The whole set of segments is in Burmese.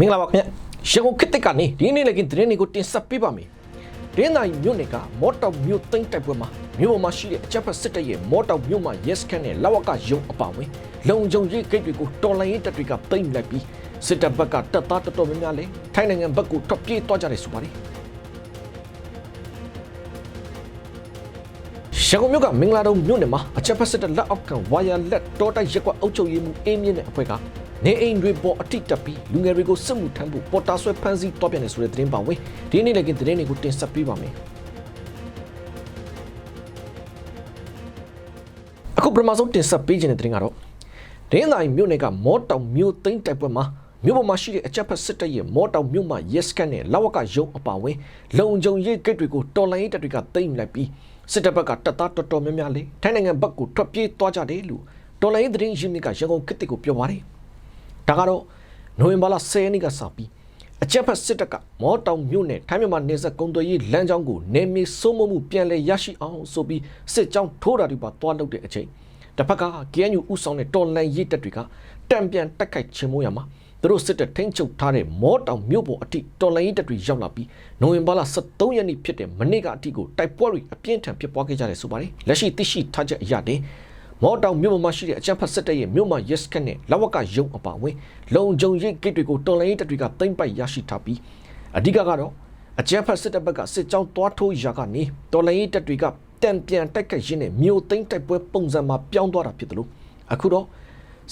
မင်္ဂလာပါခင်ဗျရန်ကုန်ခေတ်တက်ကနေဒီနေ့လည်းကင်းသတင်းတွေကိုတင်ဆက်ပေးပါမယ်ဒင်းနိုင်မြို့နယ်ကမော်တော်မြို့သိမ်းတိုက်ပွဲမှာမြို့ပေါ်မှာရှိတဲ့အချက်ဖက်စစ်တပ်ရဲ့မော်တော်မြို့မှာ yes can နဲ့လောက်ဝကရုံအပါဝင်လုံခြုံရေးဂိတ်တွေကိုတော်လိုင်းရေးတပ်တွေကသိမ်းလိုက်ပြီးစစ်တပ်ဘက်ကတပ်သားတော်တော်များများလည်းထိုင်းနိုင်ငံဘက်ကိုထွက်ပြေးသွားကြတယ်ဆိုပါတယ်ရန်ကုန်မြို့ကမင်္ဂလာတုံမြို့နယ်မှာအချက်ဖက်စစ်တပ်လက်အောက်ခံဝါယာလက်တောတိုက်ရက်ကွက်အုပ်ချုပ်ရေးမှူးအင်းမြင့်တဲ့အဖွဲ့က နေအိမ်တွေပေါ်အထိတက်ပြီးလူငယ်တွေကိုစစ်မှုထမ်းဖို့ပေါ်တာဆွဲဖမ်းဆီးတော့ပြန်နေဆိုတဲ့သတင်းပါဝင်ဒီနေ့လည်းကသတင်းတွေကိုတင်ဆက်ပေးပါမယ်အခုပထမဆုံးတင်ဆက်ပေးခြင်းတဲ့သတင်းကတော့ဒင်းတိုင်းမြို့နယ်ကမော်တောင်မြို့သိမ်းတိုက်ပွဲမှာမြို့ပေါ်မှာရှိတဲ့အကြက်ဖက်စစ်တပ်ရဲ့မော်တောင်မြို့မှာ yes ကန်နဲ့လောက်ဝကရုံအပါဝင်လုံခြုံရေးဂိတ်တွေကိုတော်လိုင်းရေးတပ်တွေကသိမ်းလိုက်ပြီးစစ်တပ်ဘက်ကတပ်သားတော်တော်များများလေးထိုင်းနိုင်ငံဘက်ကိုထွက်ပြေးသွားကြတယ်လို့တော်လိုင်းရေးသတင်းရင်းမြစ်ကရန်ကုန်ခေတ်ကိုပြောပါတယ် ဒါကတော့နိုဝင်ဘာလ10ရက်နေ့ကစပြီးအကြက်ဖက်စစ်တပ်ကမော်တောင်မြို့နယ်ထိုင်းမြန်မာနေဆက်ကုံသွေးရေးလမ်းကြောင်းကိုနေမီစိုးမိုးမှုပြန်လည်ရရှိအောင်ဆိုပြီးစစ်ကြောင်းထိုးတာတွေပါတွားလုပ်တဲ့အချိန်တစ်ဖက်က KNU ဥဆောင်တဲ့တော်လန်ရေးတပ်တွေကတံပြန်တက်ခိုက်ချင်မိုးရမှာသူတို့စစ်တပ်ထိန်းချုပ်ထားတဲ့မော်တောင်မြို့ပေါ်အထိတော်လန်ရေးတပ်တွေရောက်လာပြီးနိုဝင်ဘာလ23ရက်နေ့ဖြစ်တဲ့မနေ့ကအထိကိုတိုက်ပွဲတွေအပြင်းထန်ဖြစ်ပွားခဲ့ကြတယ်ဆိုပါတယ်လက်ရှိသိရှိထားချက်အရတဲ့ မော်တောင်မြို့ပေါ်မှာရှိတဲ့အကြမ်းဖက်စစ်တပ်ရဲ့မြို့မှာ yes ကနဲ့လဝကရုံအပါအဝင်လုံခြုံရေးဂိတ်တွေကိုတော်လိုင်းရေးတပ်တွေကသိမ်းပိုက်ရရှိထားပြီးအဓိကကတော့အကြမ်းဖက်စစ်တပ်ဘက်ကစစ်ကြောင်းတွားထိုးရာကနေတော်လိုင်းရေးတပ်တွေကတံပြန်တိုက်ခတ်ရင်းနဲ့မြို့သိမ်းတိုက်ပွဲပုံစံမှာပြောင်းသွားတာဖြစ်တယ်လို့အခုတော့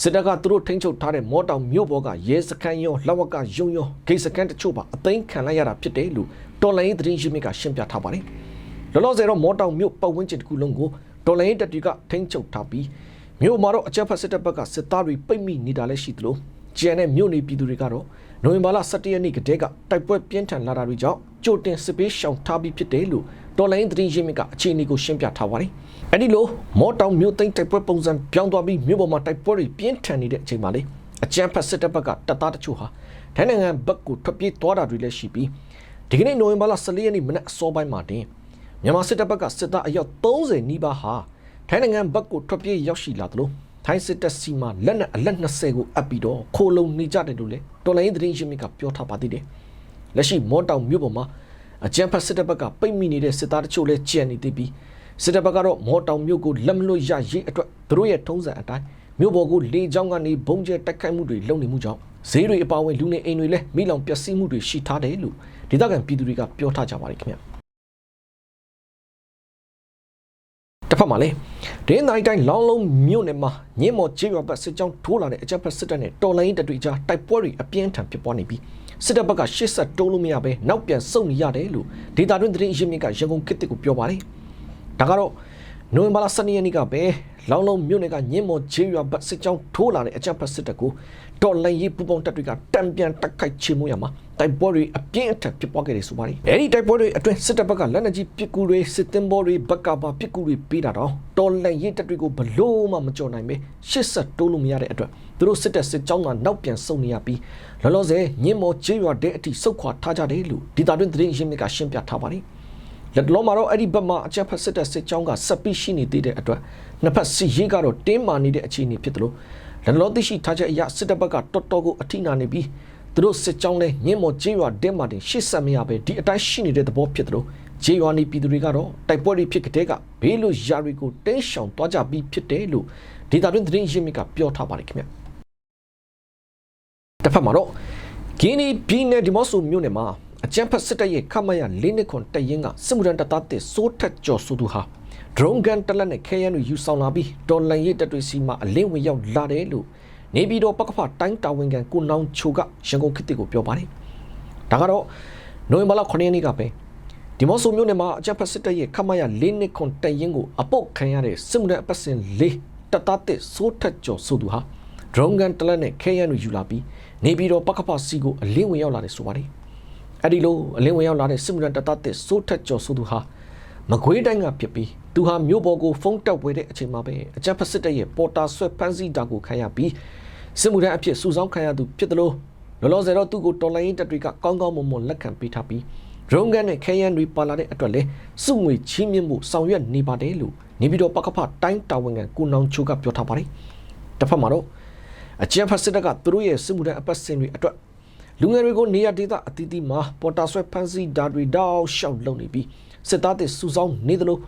စစ်တပ်ကသူတို့ထိန်းချုပ်ထားတဲ့မော်တောင်မြို့ပေါ်ကရဲစခန်းရောလဝကရုံရောဂိတ်စခန်းတချို့ပါအသိမ်းခံလိုက်ရတာဖြစ်တယ်လို့တော်လိုင်းရေးသတင်းရင်းမြစ်ကရှင်းပြထားပါတယ်လောလောဆယ်တော့မော်တောင်မြို့ပတ်ဝန်းကျင်တစ်ခုလုံးကို ဒေါ်လာရင်းတပ်တွေကထိန်းချုပ်ထားပြီးမြို့မှာတော့အကြမ်းဖက်စစ်တပ်ဘက်ကစစ်သားတွေပိတ်မိနေတာလည်းရှိသလိုကျန်တဲ့မြို့နေပြည်သူတွေကတော့နိုဝင်ဘာလ17ရက်နေ့ကတည်းကတိုက်ပွဲပြင်းထန်လာတာတွေကြောင့်ကြိုတင်စစ်ပေးရှောင်ထားပြီးဖြစ်တယ်လို့ဒေါ်လာရင်းသတင်းရင်းမြစ်ကအခြေအနေကိုရှင်းပြထားပါတယ်။အဲဒီလိုမော်တောင်မြို့သိမ်းတိုက်ပွဲပုံစံပြောင်းသွားပြီးမြို့ပေါ်မှာတိုက်ပွဲတွေပြင်းထန်နေတဲ့အချိန်မှာလေအကြမ်းဖက်စစ်တပ်ဘက်ကတပ်သားတချို့ဟာထိုင်းနိုင်ငံဘက်ကိုထွက်ပြေးသွားတာတွေလည်းရှိပြီးဒီကနေ့နိုဝင်ဘာလ14ရက်နေ့မနက်အစောပိုင်းမှာတင် မြန်မာစစ်တပ်ဘက်ကစစ်သားအယောက်30နီးပါးဟာထိုင်းနိုင်ငံဘက်ကိုထွက်ပြေးရောက်ရှိလာသလိုထိုင်းစစ်တပ်စီမှာလက်နက်အလက်20ကိုအပ်ပြီးတော့ခိုလုံနေကြတယ်လို့လည်းတော်လိုင်းသတင်းရင်းမြစ်ကပြောထားပါသေးတယ်။လက်ရှိမော်တောင်မြို့ပေါ်မှာအကြမ်းဖက်စစ်တပ်ဘက်ကပိတ်မိနေတဲ့စစ်သားတချို့လည်းကြံနေသေးပြီးစစ်တပ်ဘက်ကတော့မော်တောင်မြို့ကိုလက်မလွတ်ရရေးအတွက်သူတို့ရဲ့ထုံးစံအတိုင်းမြို့ပေါ်ကိုလေကြောင်းကနေဘုံကျဲတိုက်ခိုက်မှုတွေလုပ်နေမှုကြောင့်ဈေးတွေအပါအဝင်လူနေအိမ်တွေလည်းမိလောင်ပျက်စီးမှုတွေရှိထားတယ်လို့ဒေသခံပြည်သူတွေကပြောထားကြပါတယ်ခင်ဗျာ။ တစ်ဖက်မှာလေဒင်းနိုင်တိုင်းလောင်းလုံးမြို့နယ်မှာညင်းမော်ကျေးရွာဘက်စစ်ကြောင်းထိုးလာတဲ့အကြမ်းဖက်စစ်တပ်နဲ့တော်လိုင်းတပ်တွေကြားတိုက်ပွဲတွေအပြင်းထန်ဖြစ်ပွားနေပြီးစစ်တပ်ဘက်ကရှစ်ဆက်တိုးလို့မရဘဲနောက်ပြန်ဆုတ်နေရတယ်လို့ဒေတာတွင်းသတင်းရင်းမြစ်ကရန်ကုန်ခေတ်တစ်ကိုပြောပါတယ်ဒါကတော့ နိုဝင်ဘာလ12ရက်နေ့ကပဲလောင်းလုံးမြို့နယ်ကညင်းမော်ကျေးရွာဘက်စစ်ကြောင်းထိုးလာတဲ့အကြမ်းဖက်စစ်တပ်ကိုတော်လိုင်းရေးပူပေါင်းတပ်တွေကတံပြန်တက်ခိုက်ချေမှုရမှာတိုက်ပွဲတွေအပြင်းအထန်ဖြစ်ပွားခဲ့တယ်ဆိုပါတယ်အဲဒီတိုက်ပွဲတွေအတွင်းစစ်တပ်ဘက်ကလက်နက်ကြီးပစ်ကူတွေစစ်တင်ဘောတွေဘက်ကပါပစ်ကူတွေပေးတာတော့တော်လိုင်းရေးတပ်တွေကိုဘလို့မှမကြော်နိုင်ပဲရှစ်ဆက်တိုးလို့မရတဲ့အတွက်သူတို့စစ်တပ်စစ်ကြောင်းကနောက်ပြန်ဆုတ်နေရပြီးလောလောဆယ်ညင်းမော်ကျေးရွာတဲ့အထိစုတ်ခွာထားကြတယ်လို့ဒေတာတွင်းသတင်းရင်းမြစ်ကရှင်းပြထားပါတယ် လက်တော်မှာတော့အဲ့ဒီဘက်မှာအကြမ်းဖက်စစ်တပ်စစ်ကြောင်းကဆက်ပြီးရှိနေသေးတဲ့အတွက်နှစ်ဖက်စစ်ရေးကတော့တင်းမာနေတဲ့အခြေအနေဖြစ်တယ်လို့လက်တော်သိရှိထားချက်အရစစ်တပ်ဘက်ကတော်တော်ကိုအထိနာနေပြီးသူတို့စစ်ကြောင်းလဲညင်းမော်ကျေးရွာတင်းမာတင်ရှစ်ဆက်မရပဲဒီအတိုင်းရှိနေတဲ့သဘောဖြစ်တယ်လို့ကျေးရွာနေပြည်သူတွေကတော့တိုက်ပွဲတွေဖြစ်ကြတဲ့ကဘေးလို့ယာတွေကိုတင်းရှောင်သွားကြပြီးဖြစ်တယ်လို့ဒေတာတွင်သတင်းရင်းမြစ်ကပြောထားပါတယ်ခင်ဗျတစ်ဖက်မှာတော့ဂင်းနီပြည်နယ်ဒီမော့ဆိုမြို့နယ်မှာ အကြမ်းဖက်စစ်တပ်ရဲ့ခမရ၄နှစ်ခွန်တရင်ကစစ်မှုထမ်းတပ်သားတစ်စိုးထက်ကျော်ဆိုသူဟာဒရုန်းဂန်တလက်နဲ့ခဲယမ်းတွေယူဆောင်လာပြီးတော်လန်ရေးတပ်တွေစီမှာအလင်းဝင်ရောက်လာတယ်လို့နေပြည်တော်ပကဖတိုင်းတာဝန်ခံကိုနောင်ချိုကရန်ကုန်ခေတ်ကိုပြောပါတယ်။ဒါကတော့နိုဝင်ဘာလ9ရက်နေ့ကပဲဒီမော့ဆိုမြို့နယ်မှာအကြမ်းဖက်စစ်တပ်ရဲ့ခမရ၄နှစ်ခွန်တရင်ကိုအပုတ်ခံရတဲ့စစ်မှုထမ်းအပတ်စဉ်၄တပ်သားတစ်စိုးထက်ကျော်ဆိုသူဟာဒရုန်းဂန်တလက်နဲ့ခဲယမ်းတွေယူလာပြီးနေပြည်တော်ပကဖစီကိုအလင်းဝင်ရောက်လာတယ်ဆိုပါတယ်။ အဲ့ဒီလိုအလင်းဝင်ရောက်လာတဲ့စစ်မှုထမ်းတပ်သားတစ်စိုးထက်ကျော်ဆိုသူဟာမကွေးတိုင်းကဖြစ်ပြီးသူဟာမြို့ပေါ်ကိုဖုန်းတက်ဝဲတဲ့အချိန်မှာပဲအကြမ်းဖက်စစ်တပ်ရဲ့ပေါ်တာဆွဲဖမ်းဆီးတာကိုခံရပြီးစစ်မှုထမ်းအဖြစ်စုဆောင်းခံရသူဖြစ်တယ်လို့လောလောဆယ်တော့သူ့ကိုတော်လိုင်းရင်တပ်တွေကကောင်းကောင်းမွန်မွန်လက်ခံပေးထားပြီးရုံးကန်နဲ့ခဲယမ်းတွေပါလာတဲ့အတွက်လဲစုငွေချင်းမြင့်မှုဆောင်ရွက်နေပါတယ်လို့နေပြည်တော်ပကဖတိုင်းတာဝန်ခံကိုနောင်ချိုကပြောထားပါတယ်တစ်ဖက်မှာတော့အကြမ်းဖက်စစ်တပ်ကသူတို့ရဲ့စစ်မှုထမ်းအပတ်စဉ်တွေအတွက် လူငယ်တွေကိုနေရာဒေသအသီးသီးမှာပေါ်တာဆွဲဖမ်းဆီးဓာတ်တွေတောက်လျှောက်လုပ်နေပြီးစစ်သားတွေစုဆောင်းနေသလို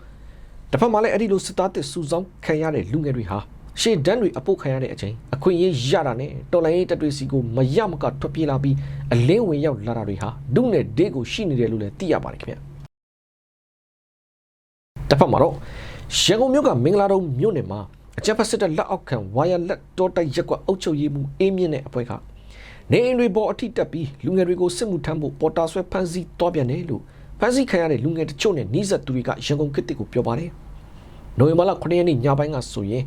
တစ်ဖက်မှာလည်းအဲ့ဒီလိုစစ်သားတွေစုဆောင်းခံရတဲ့လူငယ်တွေဟာရှေ့ဒန်းတွေအပုတ်ခံရတဲ့အချိန်အခွင့်အရေးရတာနဲ့တော်လိုင်းရေးတပ်တွေစီကိုမရမကထွက်ပြေးလာပြီးအလင်းဝင်ရောက်လာတာတွေဟာဒုနဲ့ဒေးကိုရှိနေတယ်လို့လည်းသိရပါတယ်ခင်ဗျတစ်ဖက်မှာတော့ရန်ကုန်မြို့ကမင်္ဂလာတုံးမြို့နယ်မှာအကြမ်းဖက်စစ်တပ်လက်အောက်ခံဝါယာလက်တော်တိုက်ရက်ကွက်အုပ်ချုပ်ရေးမှုအေးမြင့်တဲ့အဖွဲ့က နေအိမ်တွေပေါ်အထိတက်ပြီးလူငယ်တွေကိုစစ်မှုထမ်းဖို့ပေါ်တာဆွဲဖမ်းဆီးတော့ပြန်တယ်လို့ဖမ်းဆီးခံရတဲ့လူငယ်တချို့နဲ့နှီးဆက်သူတွေကရန်ကုန်ခေတ်တစ်ကိုပြောပါတယ်။နိုဝင်ဘာလ9ရက်နေ့ညပိုင်းကဆိုရင်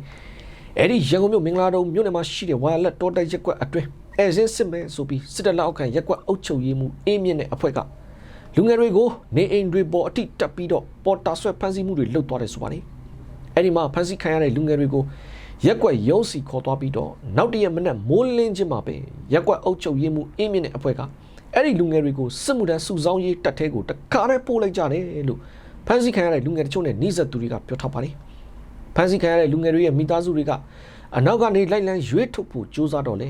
အဲ့ဒီရန်ကုန်မြို့မင်္ဂလာတုံးမြို့နယ်မှာရှိတဲ့ဝါယာလက်တော်တိုက်ရက်ကွက်အတွင်းအဲစင်းစစ်မဲဆိုပြီးစစ်တပ်လက်အောက်ခံရက်ကွက်အုပ်ချုပ်ရေးမှုအေးမြင့်တဲ့အဖွဲ့ကလူငယ်တွေကိုနေအိမ်တွေပေါ်အထိတက်ပြီးတော့ပေါ်တာဆွဲဖမ်းဆီးမှုတွေလုပ်သွားတယ်ဆိုပါတယ်။အဲ့ဒီမှာဖမ်းဆီးခံရတဲ့လူငယ်တွေကို ရက်ကွက်ရုံးစီခေါ်သွားပြီးတော့နောက်တရက်မနက်မိုးလင်းချင်းမှာပဲရက်ကွက်အုပ်ချုပ်ရေးမှုအင်းမြင့်တဲ့အဖွဲ့ကအဲ့ဒီလူငယ်တွေကိုစစ်မှုထမ်းစုဆောင်းရေးတပ်ထဲကိုတခါတည်းပို့လိုက်ကြတယ်လို့ဖမ်းဆီးခံရတဲ့လူငယ်တချို့နဲ့နှိစက်သူတွေကပြောထားပါတယ်ဖမ်းဆီးခံရတဲ့လူငယ်တွေရဲ့မိသားစုတွေကအနောက်ကနေလိုက်လံရွေးထုတ်ဖို့ကြိုးစားတော့လေ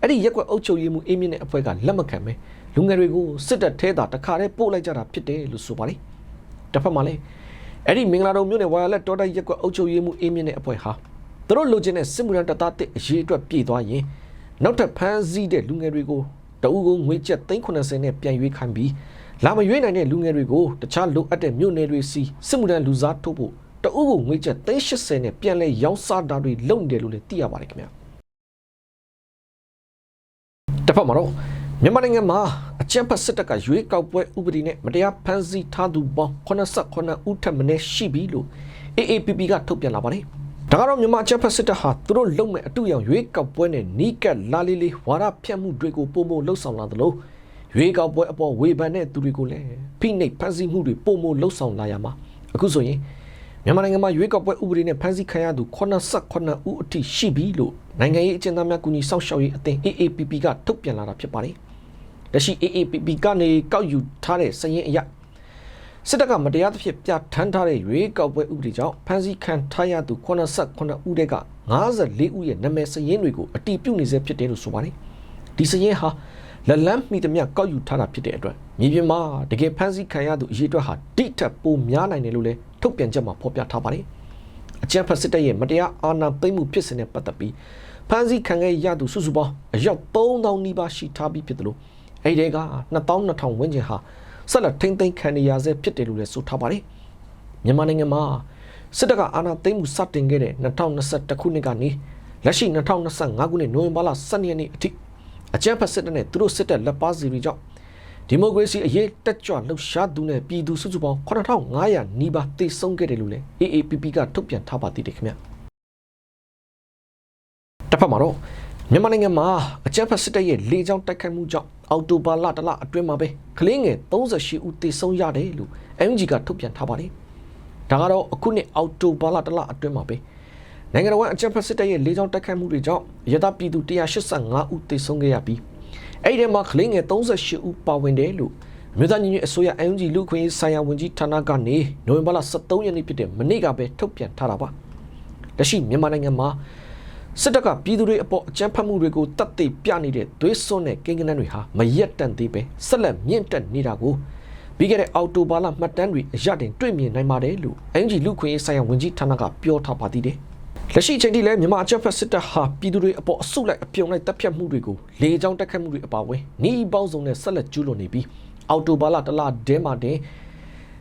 အဲ့ဒီရက်ကွက်အုပ်ချုပ်ရေးမှုအင်းမြင့်တဲ့အဖွဲ့ကလက်မခံပဲလူငယ်တွေကိုစစ်တပ်ထဲသာတခါတည်းပို့လိုက်ကြတာဖြစ်တယ်လို့ဆိုပါတယ်တစ်ဖက်မှာလည်းအဲ့ဒီမင်္ဂလာတုံမြို့နယ်ဝါရလက်တော်တိုက်ရက်ကွက်အုပ်ချုပ်ရေးမှုအင်းမြင့်တဲ့အဖွဲ့ဟာ သူတို့လိုချင်တဲ့စစ်မှုထမ်းတပ်သားတစ်အရေးအတွက်ပြည်သွားရင်နောက်ထပ်ဖမ်းဆီးတဲ့လူငယ်တွေကိုတအူးကိုငွေကျပ်390နဲ့ပြန်ရွေးခိုင်းပြီးလာမရွေးနိုင်တဲ့လူငယ်တွေကိုတခြားလိုအပ်တဲ့မြို့နယ်တွေစီစစ်မှုထမ်းလူစားထုတ်ဖို့တအူးကိုငွေကျပ်380နဲ့ပြန်လဲရောင်းစားတာတွေလုပ်နေတယ်လို့လည်းသိရပါတယ်ခင်ဗျာတစ်ဖက်မှာတော့မြန်မာနိုင်ငံမှာအကြမ်းဖက်စစ်တပ်ကရွေးကောက်ပွဲဥပဒေနဲ့မတရားဖမ်းဆီးထားသူပေါင်း89ဦးထပ်မံရှိပြီလို့ AAPP ကထုတ်ပြန်လာပါတယ်။ ဒါကတော့မြန်မာချက်ဖက်စစ်တပ်ဟာသူတို့လုံမဲ့အတူရောင်ရွေးကောက်ပွဲနဲ့နီးကပ်လာလေးလေးဝါရဖြတ်မှုတွေကိုပုံမလှုပ်ဆောင်လာသလိုရွေးကောက်ပွဲအပေါ်ဝေဖန်တဲ့သူတွေကိုလည်းဖိနှိပ်ဖမ်းဆီးမှုတွေပုံမလှုပ်ဆောင်လာရမှာအခုဆိုရင်မြန်မာနိုင်ငံမှာရွေးကောက်ပွဲဥပဒေနဲ့ဖမ်းဆီးခံရသူ89ဦးအထိရှိပြီလို့နိုင်ငံရေးအကျဉ်းသားများကူညီစောင့်ရှောက်ရေးအသင်း AAPP ကထုတ်ပြန်လာတာဖြစ်ပါတယ်။လက်ရှိ AAPP ကနေကောက်ယူထားတဲ့စည်ရင်အရ စစ်တပ်ကမတရားသဖြင့်ပြဋ္ဌာန်းထားတဲ့ရွေးကောက်ပွဲဥပဒေကြောင့်ဖမ်းဆီးခံထားရသူ89ဦးတက်က54ဦးရဲ့နာမည်စရင်းတွေကိုအတီးပြုတ်နေစေဖြစ်တယ်လို့ဆိုပါတယ်။ဒီစရင်းဟာလက်လန်းမိသမျှကောက်ယူထားတာဖြစ်တဲ့အတွက်မြေပြင်မှာတကယ်ဖမ်းဆီးခံရသူအရေးအတွက်ဟာတိထက်ပိုများနိုင်တယ်လို့လည်းထုတ်ပြန်ချက်မှာဖော်ပြထားပါတယ်။အကြံဖတ်စစ်တပ်ရဲ့မတရားအာဏာသိမ်းမှုဖြစ်စဉ်နဲ့ပတ်သက်ပြီးဖမ်းဆီးခံခဲ့ရသူစုစုပေါင်းအယောက်3000နီးပါးရှိထားပြီးဖြစ်တယ်လို့အဲ့ဒီက2200ဝန်းကျင်ဟာ ဆက်လက်ထိမ့်သိမ်းခံနေရဆဲဖြစ်တယ်လို့လည်းဆိုထားပါတယ်မြန်မာနိုင်ငံမှာစစ်တပ်ကအာဏာသိမ်းမှုစတင်ခဲ့တဲ့2021ခုနှစ်ကနေလက်ရှိ2025ခုနှစ်နိုဝင်ဘာလ12ရက်နေ့အထိအကြမ်းဖက်စစ်တပ်နဲ့သူတို့စစ်တပ်လက်ပါစီတွေကြောင့်ဒီမိုကရေစီအရေးတက်ကြွလှုပ်ရှားသူနဲ့ပြည်သူစုစုပေါင်း9500နီးပါးတိတ်ဆုံးခဲ့တယ်လို့လည်း AAPP ကထုတ်ပြန်ထားပါသေးတယ်ခင်ဗျတစ်ဖက်မှာတော့ မြန်မာနိုင်ငံမှာအကြမ်းဖက်စစ်တပ်ရဲ့လေကြောင်းတိုက်ခိုက်မှုကြောင့်အော်တိုဘာလတလအတွင်းမှာပဲကလေးငယ်38ဦးသေဆုံးရတယ်လို့ MG ကထုတ်ပြန်ထားပါတယ်။ဒါကတော့အခုနှစ်အော်တိုဘာလတလအတွင်းမှာပဲနိုင်ငံတော်အကြမ်းဖက်စစ်တပ်ရဲ့လေကြောင်းတိုက်ခိုက်မှုတွေကြောင့်ရသပြည်သူ185ဦးသေဆုံးခဲ့ရပြီးအဲ့ဒီမှာကလေးငယ်38ဦးပါဝင်တယ်လို့မြို့သားညီညွတ်အစိုးရ MG လူခွင့်ဆိုင်ရာဝန်ကြီးဌာနကနေနိုဝင်ဘာလ23ရက်နေ့ဖြစ်တဲ့မနေ့ကပဲထုတ်ပြန်ထားတာပါ။လက်ရှိမြန်မာနိုင်ငံမှာ စစ်တပ်ကပြည်သူတွေအပေါ်အကြမ်းဖက်မှုတွေကိုတတ်သိပြနေတဲ့သွေးစွန်းတဲ့ကိန်းဂဏန်းတွေဟာမရက်တန့်သေးပဲဆက်လက်မြင့်တက်နေတာကိုပြီးခဲ့တဲ့အောက်တိုဘာလမှတ်တမ်းတွေအရတင်တွေ့မြင်နိုင်ပါတယ်လို့အင်ဂျီလူခွင့်ရေးဆိုင်ရာဝန်ကြီးဌာနကပြောထားပါသေးတယ်။လက်ရှိအချိန်ထိလည်းမြန်မာအကြမ်းဖက်စစ်တပ်ဟာပြည်သူတွေအပေါ်အစုလိုက်အပြုံလိုက်တပ်ဖြတ်မှုတွေကိုလေကြောင်းတက်ခတ်မှုတွေအပါအဝင်နှီးပေါင်းစုံနဲ့ဆက်လက်ကျူးလွန်နေပြီးအောက်တိုဘာလတလဒဲမှာတင်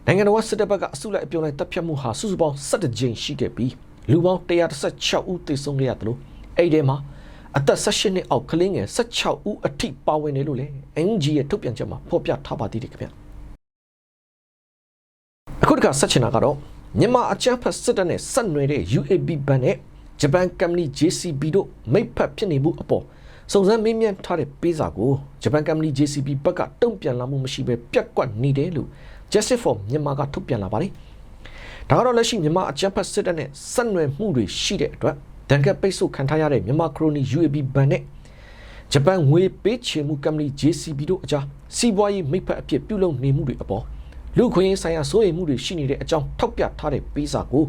နိုင်ငံတော်စစ်တပ်ဘက်ကအစုလိုက်အပြုံလိုက်တပ်ဖြတ်မှုဟာစုစုပေါင်း17ကြိမ်ရှိခဲ့ပြီး လူပေါင်း116ဦးသေဆုံးခဲ့ရတယ်လို့အဲ့ဒီမှာအသက်18နှစ်အောက်ကလေးငယ်16ဦးအထိပါဝင်တယ်လို့လည်း NG ရဲ့ထုတ်ပြန်ချက်မှာဖော်ပြထားပါသေးတယ်ခင်ဗျအခုတခါဆက်ချင်တာကတော့မြန်မာအချမ်းဖတ်စစ်တပ်နဲ့ဆက်နွယ်တဲ့ UAB ဘဏ်နဲ့ဂျပန်ကမ္ပဏီ JCB တို့မိတ်ဖက်ဖြစ်နေမှုအပေါ်စုံစမ်းမေးမြန်းထားတဲ့ပေးစာကိုဂျပန်ကမ္ပဏီ JCB ဘက်ကတုံ့ပြန်လာမှုမရှိဘဲပြက်ကွက်နေတယ်လို့ Justice for မြန်မာကထုတ်ပြန်လာပါတယ်။ ဒါကတော့လက်ရှိမြန်မာအကြမ်းဖက်စစ်တပ်နဲ့ဆက်နွယ်မှုတွေရှိတဲ့အတွက်ဒဏ်ကပိတ်ဆို့ခံထားရတဲ့မြန်မာခရိုနီ UAB ဘဏ်နဲ့ဂျပန်ငွေပေးချေမှုကမ္ပဏီ JCB တို့အကြားစီးပွားရေးမိတ်ဖက်အဖြစ်ပြုလုပ်နေမှုတွေအပေါ်လူခွင့်ရေးဆိုင်ရာစိုးရိမ်မှုတွေရှိနေတဲ့အကြောင်းထောက်ပြထားတဲ့ပေးစာကို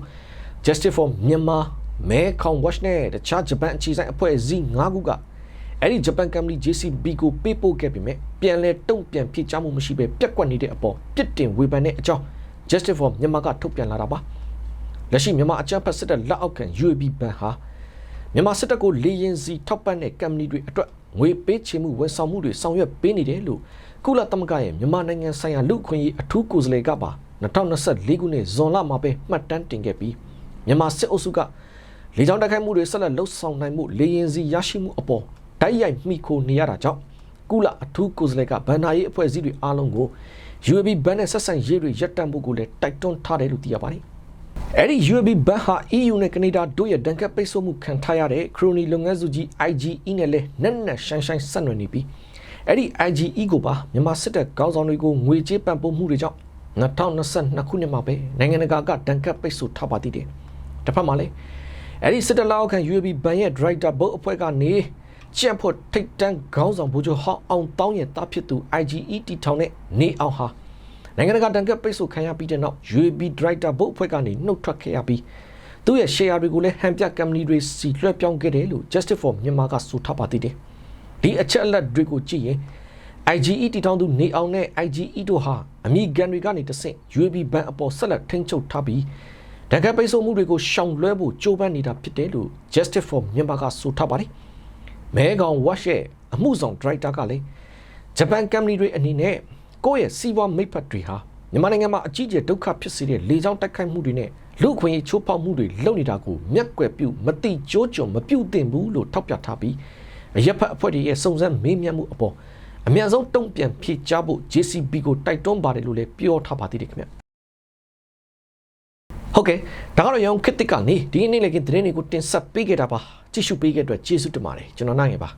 Justice for Myanmar မဲခေါင် Watch နဲ့တခြားဂျပန်အခြေစိုက်အဖွဲ့အစည်း၅ခုကအဲ့ဒီဂျပန်ကုမ္ပဏီ JCB ကိုပေးပို့ခဲ့ပေမဲ့ပြန်လဲတုံ့ပြန်ဖြည့်ချမှုမရှိဘဲပြက်ကွက်နေတဲ့အပေါ်ပြစ်တင်ဝေဖန်တဲ့အကြောင်း Justice for မြန်မာကထုတ်ပြန်လာတာပါလက်ရှိမြန်မာအကြမ်းဖက်စစ်တပ်လက်အောက်ခံ UAB ဘဏ်ဟာမြန်မာစစ်တပ်ကိုလေရင်စီထောက်ပံ့တဲ့ကုမ္ပဏီတွေအတွက်ငွေပေးချေမှုဝန်ဆောင်မှုတွေဆောင်ရွက်ပေးနေတယ်လို့ကုလသမဂ္ဂရဲ့မြန်မာနိုင်ငံဆိုင်ရာလူ့အခွင့်အရေးအထူးကိုယ်စားလှယ်ကပါ2024ခုနှစ်ဇွန်လမှာပဲမှတ်တမ်းတင်ခဲ့ပြီးမြန်မာစစ်အုပ်စုကလေကြောင်းတိုက်ခိုက်မှုတွေဆက်လက်လှုပ်ဆောင်နိုင်မှုလေရင်စီရရှိမှုအပေါ်တိုက်ရိုက်မိခိုနေရတာကြောင့်ကုလအထူးကိုယ်စားလှယ်ကဗန်နာရေးအဖွဲ့အစည်းတွေအားလုံးကို UAB ဘဏ်နဲ့ဆက်ဆံရေးတွေရပ်တန့်ဖို့ကိုလည်းတိုက်တွန်းထားတယ်လို့သိရပါတယ်။အဲ့ဒီ UAB ဘဏ်ဟာ EU နဲ့ကနေဒါတို့ရဲ့ဒဏ်ခတ်ပိတ်ဆို့မှုခံထားရတဲ့ခရိုနီလုပ်ငန်းစုကြီး IGE နဲ့လည်းနက်နက်ရှိုင်းရှိုင်းဆက်နွယ်နေပြီးအဲ့ဒီ IGE ကိုပါမြန်မာစစ်တပ်ခေါင်းဆောင်တွေကိုငွေကြေးပံ့ပိုးမှုတွေကြောင့်2022ခုနှစ်မှာပဲနိုင်ငံတကာကဒဏ်ခတ်ပိတ်ဆို့ထားပါသေးတယ်။တစ်ဖက်မှာလည်းအဲ့ဒီစစ်တပ်လောက်ခံ UAB ဘဏ်ရဲ့ Director ဘုတ်အဖွဲ့ကနေ ကြံ့ဖို့ထိတ်တန်းခေါင်းဆောင်ဘူဂျိုဟောင်းအောင်တောင်းရဲ့တားဖြစ်သူ IGE တီထောင်တဲ့နေအောင်ဟာနိုင်ငံတကာတန်ကပ်ပိတ်ဆို့ခံရပြီးတဲ့နောက် UAB Director ဘုတ်အဖွဲ့ကနေနှုတ်ထွက်ခဲ့ရပြီးသူ့ရဲ့ share တွေကိုလည်းဟန်ပြကမ္ပဏီတွေစီလွှဲပြောင်းခဲ့တယ်လို့ Justice for မြန်မာကဆိုထားပါသေးတယ်ဒီအချက်အလက်တွေကိုကြည့်ရင် IGE တီထောင်သူနေအောင်နဲ့ IGE တို့ဟာအမိကန်တွေကနေတဆင့် UAB ဘဏ်အပေါ်ဆက်လက်ထိန်းချုပ်ထားပြီးတန်ကပ်ပိတ်ဆို့မှုတွေကိုရှောင်လွှဲဖို့ကြိုးပမ်းနေတာဖြစ်တယ်လို့ Justice for မြန်မာကဆိုထားပါတယ် မဲကောင်ဝက်ရဲ့အမှုဆောင်ဒရိုက်တာကလည်းဂျပန်ကုမ္ပဏီတွေအနေနဲ့ကိုယ့်ရဲ့စီးပွားမိတ်ဖက်တွေဟာမြန်မာနိုင်ငံမှာအကြီးအကျယ်ဒုက္ခဖြစ်စေတဲ့လေကြောင်းတိုက်ခိုက်မှုတွေနဲ့လူ့အခွင့်အရေးချိုးဖောက်မှုတွေလုပ်နေတာကိုမျက်ကွယ်ပြုမတိကြိုးကြုံမပြုတ်တင်ဘူးလို့ထောက်ပြထားပြီးအရက်ဖက်အဖွဲ့တွေရဲ့စုံစမ်းမေးမြန်းမှုအပေါ်အမြန်ဆုံးတုံ့ပြန်ဖြေချဖို့ JCB ကိုတိုက်တွန်းပါတယ်လို့လည်းပြောထားပါသေးတယ်ခင်ဗျ ဟုတ်ကဲ့ဒါကတော့ရောင်ခစ်တစ်ကနေဒီနေ့လည်းကသတင်းတွေကိုတင်ဆက်ပေးခဲ့တာပါကြည့်ရှုပေးခဲ့တဲ့အတွက်ကျေးဇူးတင်ပါတယ်ကျွန်တော်နိုင်ရပါ